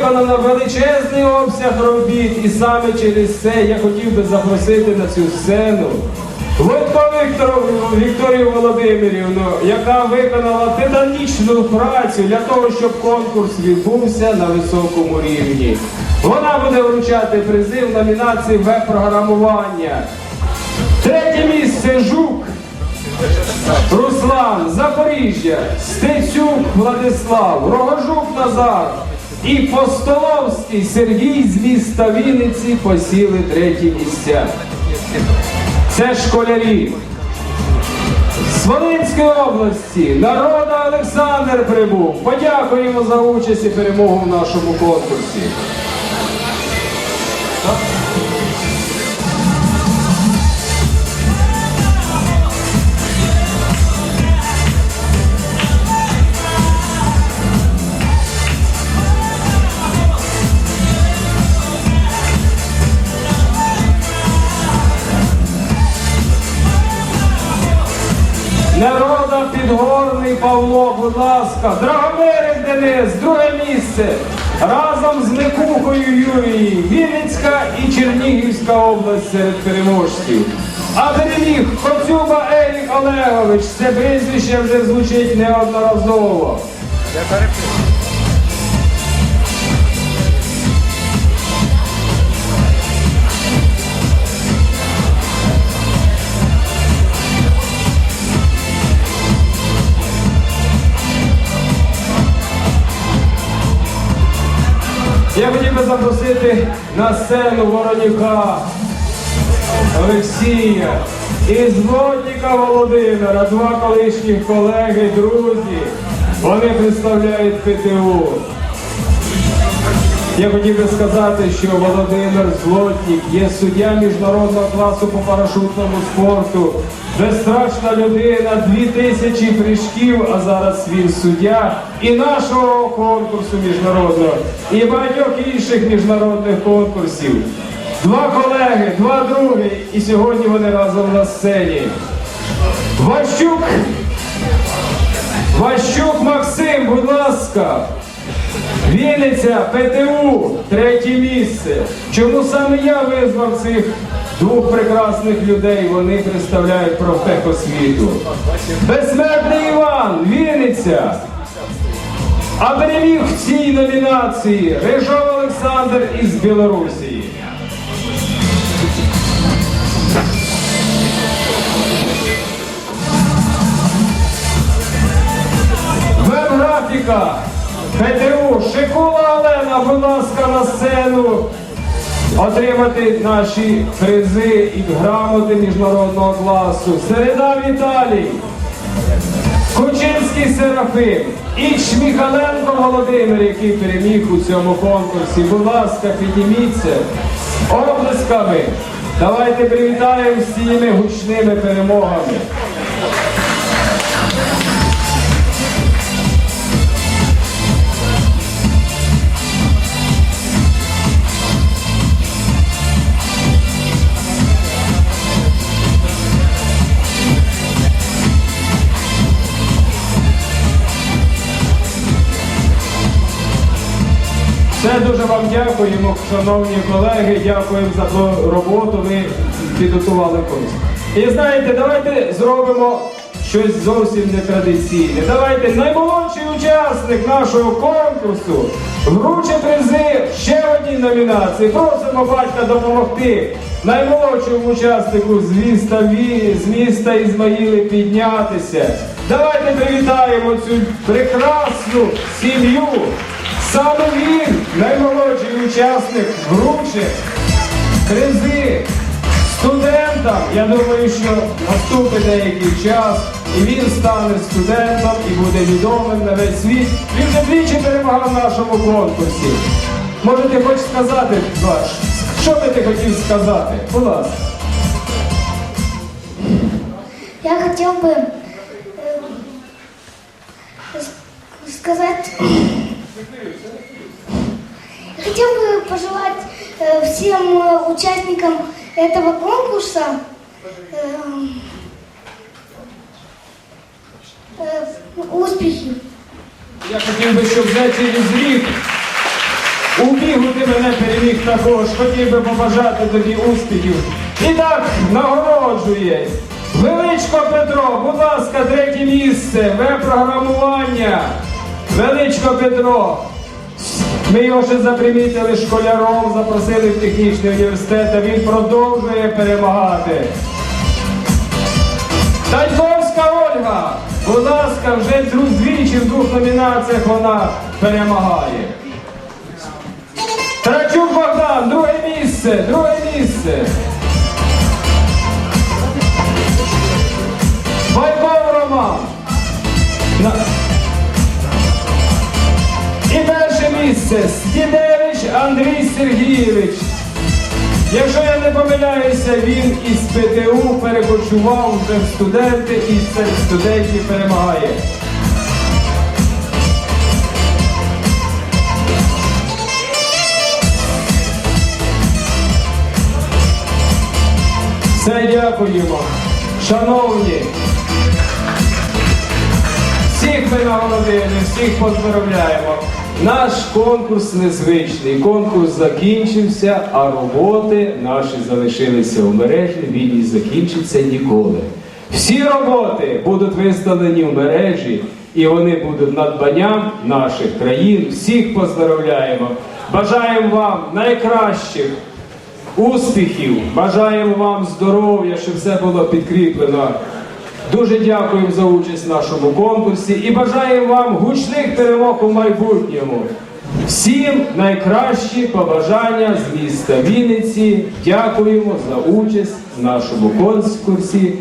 виконано величезний обсяг робіт, і саме через це я хотів би запросити на цю сцену Віктору, Вікторію Володимирівну, яка виконала титанічну працю для того, щоб конкурс відбувся на високому рівні. Вона буде вручати призи в номінації веб-програмування. Третє місце Жук. Руслан, Запоріжжя, Стецюк Владислав, Рогожук Назар і Постоловський Сергій з міста Вінниці посіли треті місця. Це школярі. З Волинської області народа Олександр прибув. Подякуємо за участь і перемогу в нашому конкурсі. Народа Підгорний Павло, будь ласка, Драгомирик Денис, друге місце. Разом з Микухою Юрією, Вінницька і Чернігівська область серед переможців. А переміг Коцюба Ерік Олегович. Це прізвище вже звучить неодноразово. Я хотів би запросити на сцену Воронюка Олексія і Злотніка Володимира, два колишніх колеги, друзі. Вони представляють ПТУ. Я хотів би сказати, що Володимир Злотнік є суддя міжнародного класу по парашутному спорту. Безстрашна людина, дві тисячі прыжків, а зараз він суддя і нашого конкурсу міжнародного, і багатьох інших міжнародних конкурсів. Два колеги, два други, і сьогодні вони разом на сцені. Ващук, Ващук Максим, будь ласка. Вінниця, ПТУ, третє місце. Чому саме я визвав цих двох прекрасних людей? Вони представляють профтехосвіту. Безсмертний Іван, Вінниця. А переміг в цій номінації Рижов Олександр із Білорусі. Веб-графіка. ПТУ Шикула Олена, будь ласка, на сцену. Отримати наші призи і грамоти міжнародного класу. Середа Віталій. Кучинський Серафим і Чміхаленко Володимир, який переміг у цьому конкурсі. Будь ласка, підніміться облисками. Давайте привітаємо цими гучними перемогами. Все дуже вам дякуємо, шановні колеги. Дякуємо за ту роботу. Ви підготували курс. І знаєте, давайте зробимо щось зовсім нетрадиційне. Давайте наймолодший учасник нашого конкурсу вручить призи ще одній номінації. Просимо батька допомогти наймолодшому учаснику з міста Ві, з міста Ізмаїли піднятися. Давайте привітаємо цю прекрасну сім'ю. Саме він, наймолодший учасник, вручить призи студентам. Я думаю, що наступить деякий час, і він стане студентом і буде відомим на весь світ. Він вже двічі перемагав в нашому конкурсі. Може, ти хочеш сказати, Ваш, що би ти хотів сказати? Будь ласка. Я хотел бы э, пожелать э, всем э, участникам этого конкурса э, э, успехи. Я хотів би, щоб вже через рік У бігу ти мене переміг також, хотів би побажати тобі успіхів. І так нагороджує. Величко Петро, будь ласка, третє місце, В-програмування. Величко Петро. Ми його ще запримітили школяром, запросили в технічний університет, а він продовжує перемагати. Таньковська Ольга, будь ласка, вже двічі в двох номінаціях вона перемагає. Трачук Богдан, друге місце, друге місце. Андрій Якщо я не помиляюся, він із ПТУ перекочував вже в студенти і серед студентів перемагає. Все дякуємо. Шановні, всіх ми нагородили, всіх поздоровляємо. Наш конкурс незвичний. Конкурс закінчився, а роботи наші залишилися у мережі. Він і закінчиться ніколи. Всі роботи будуть виставлені в мережі, і вони будуть надбанням наших країн. Всіх поздоровляємо. Бажаємо вам найкращих успіхів, бажаємо вам здоров'я, щоб все було підкріплено. Дуже дякуємо за участь в нашому конкурсі і бажаємо вам гучних перемог у майбутньому. Всім найкращі побажання з міста Вінниці. Дякуємо за участь в нашому конкурсі.